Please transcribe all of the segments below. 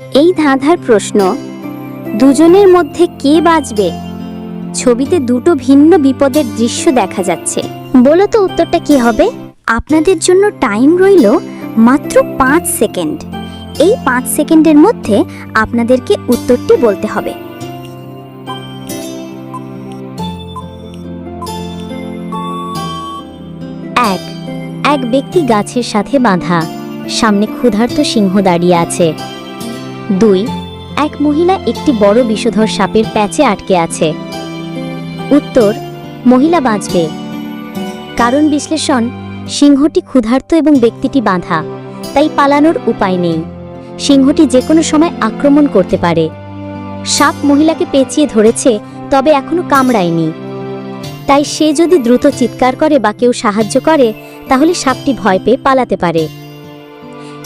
এই ধাঁধার প্রশ্ন, দুজনের মধ্যে কে বাঁচবে? ছবিতে দুটো ভিন্ন বিপদের দৃশ্য দেখা যাচ্ছে। বলো তো উত্তরটা কি হবে? আপনাদের জন্য টাইম রইল মাত্র পাঁচ সেকেন্ড। এই পাঁচ সেকেন্ডের মধ্যে আপনাদেরকে উত্তরটি বলতে হবে। এক এক ব্যক্তি গাছের সাথে বাঁধা। সামনে ক্ষুধার্ত সিংহ দাঁড়িয়ে আছে। দুই, এক মহিলা একটি বড় বিষধর সাপের প্যাচে আটকে আছে। উত্তর, মহিলা বাঁচবে। কারণ বিশ্লেষণ, সিংহটি ক্ষুধার্ত এবং ব্যক্তিটি বাঁধা, তাই পালানোর উপায় নেই। সিংহটি যে কোনো সময় আক্রমণ করতে পারে। সাপ মহিলাকে পেঁচিয়ে ধরেছে, তবে এখনও কামড়ায়নি। তাই সে যদি দ্রুত চিৎকার করে বা কেউ সাহায্য করে, তাহলে সাপটি ভয় পেয়ে পালাতে পারে।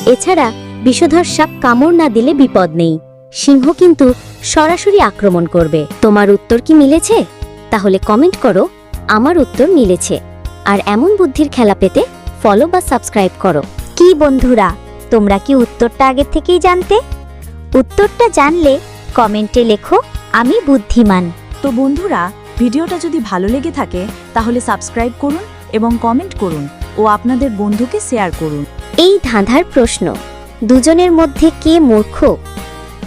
এছাড়া বিষধর সাপ কামড় না দিলে বিপদ নেই। সিংহ কিন্তু সরাসরি আক্রমণ করবে। তোমার উত্তর কি মিলেছে? তাহলে কমেন্ট করো আমার উত্তর মিলেছে। আর এমন বুদ্ধির খেলা পেতে ফলো বা সাবস্ক্রাইব করো। কি বন্ধুরা তোমরা কি উত্তরটা আগের থেকেই জানতে? উত্তরটা জানলে কমেন্টে লেখো আমি বুদ্ধিমান। তো বন্ধুরা ভিডিওটা যদি ভালো লেগে থাকে তাহলে সাবস্ক্রাইব করুন এবং কমেন্ট করুন ও আপনাদের বন্ধুকে শেয়ার করুন। এই ধাঁধার প্রশ্ন। দুজনের মধ্যে কে মূর্খ?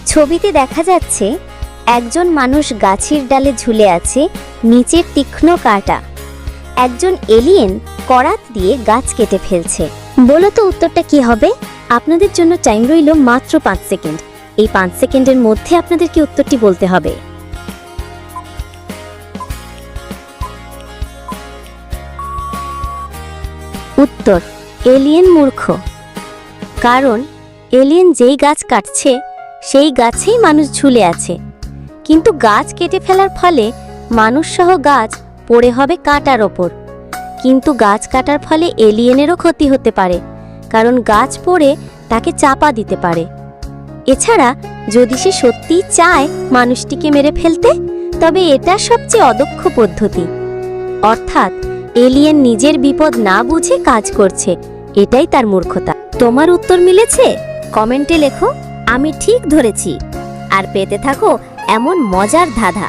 ছবিতে দেখা যাচ্ছে, একজন মানুষ গাছের ডালে ঝুলে আছে, নিচের তীক্ষ্ণ কাটা। একজন এলিয়েন করাত দিয়ে গাছ কেটে ফেলছে। বলো তো উত্তরটা কি হবে? আপনাদের জন্য টাইম রইল মাত্র পাঁচ সেকেন্ড। এই পাঁচ সেকেন্ডের মধ্যে আপনাদেরকে উত্তরটি বলতে হবে। উত্তর এলিয়েন মূর্খ। কারণ এলিয়েন যেই গাছ কাটছে, সেই গাছেই মানুষ ঝুলে আছে। কিন্তু গাছ কেটে ফেলার ফলে মানুষসহ গাছ পড়ে হবে কাটার ওপর। কিন্তু গাছ কাটার ফলে এলিয়েনেরও ক্ষতি হতে পারে, কারণ গাছ পড়ে তাকে চাপা দিতে পারে। এছাড়া যদি সে সত্যিই চায় মানুষটিকে মেরে ফেলতে, তবে এটা সবচেয়ে অদক্ষ পদ্ধতি। অর্থাৎ এলিয়েন নিজের বিপদ না বুঝে কাজ করছে, এটাই তার মূর্খতা। তোমার উত্তর মিলেছে? কমেন্টে লেখো, আমি ঠিক ধরেছি। আর পেতে থাকো এমন মজার ধাঁধা।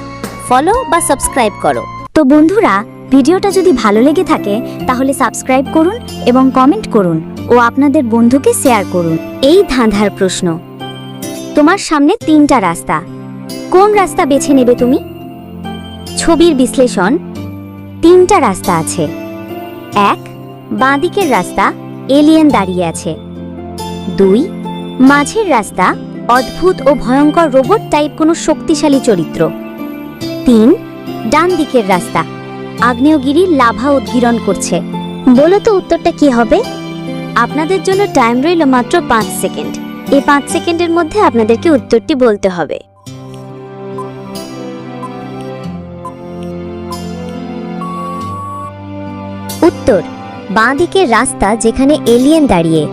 ফলো বা সাবস্ক্রাইব করো। তো বন্ধুরা, ভিডিওটা যদি ভালো লেগে থাকে, তাহলে সাবস্ক্রাইব করুন এবং কমেন্ট করুন ও আপনাদের বন্ধুকে শেয়ার করুন। এই ধাঁধার প্রশ্ন, তোমার সামনে তিনটা রাস্তা, কোন রাস্তা বেছে নেবে তুমি? ছবির বিশ্লেষণ, তিনটা রাস্তা আছে। এক, বাঁদিকের রাস্তা, এলিয়েন দাঁড়িয়ে আছে। দুই মাঝের রাস্তা, অদ্ভুত ও ভয়ঙ্কর রোবট টাইপ কোনো শক্তিশালী চরিত্র। তিন, ডান দিকের রাস্তা, আগ্নেয়গিরি লাভা উদ্গীরণ করছে। বলো তো উত্তরটা কি হবে? আপনাদের জন্য টাইম রইল মাত্র পাঁচ সেকেন্ড। এই পাঁচ সেকেন্ডের মধ্যে আপনাদেরকে উত্তরটি বলতে হবে। উত্তর, বাঁ দিকের রাস্তা যেখানে এলিয়েন দাঁড়িয়ে।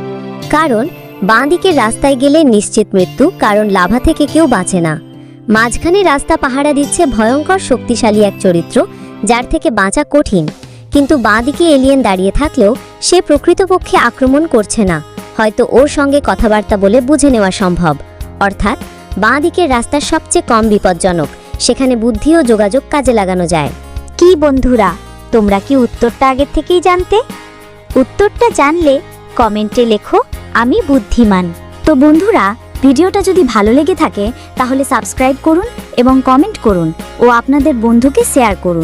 কারণ বাঁ দিকের রাস্তায় গেলে নিশ্চিত মৃত্যু, কারণ লাভা থেকে কেউ বাঁচে না। মাঝখানে রাস্তা পাহারা দিচ্ছে ভয়ঙ্কর শক্তিশালী এক চরিত্র, যার থেকে বাঁচা কঠিন। কিন্তু বাঁ দিকে এলিয়েন দাঁড়িয়ে থাকলেও সে প্রকৃতপক্ষে আক্রমণ করছে না। হয়তো ওর সঙ্গে কথাবার্তা বলে বুঝে নেওয়া সম্ভব। অর্থাৎ বাঁ দিকের রাস্তা সবচেয়ে কম বিপজ্জনক, সেখানে বুদ্ধি ও যোগাযোগ কাজে লাগানো যায়। কি বন্ধুরা, তোমরা কি উত্তরটা আগের থেকেই জানতে? উত্তরটা জানলে কমেন্টে লেখো। আমি বুদ্ধিমান। তো বন্ধুরা, ভিডিওটা যদি ভালো লেগে থাকে, তাহলে সাবস্ক্রাইব করুন এবং কমেন্ট করুন ও আপনাদের বন্ধুকে শেয়ার করুন।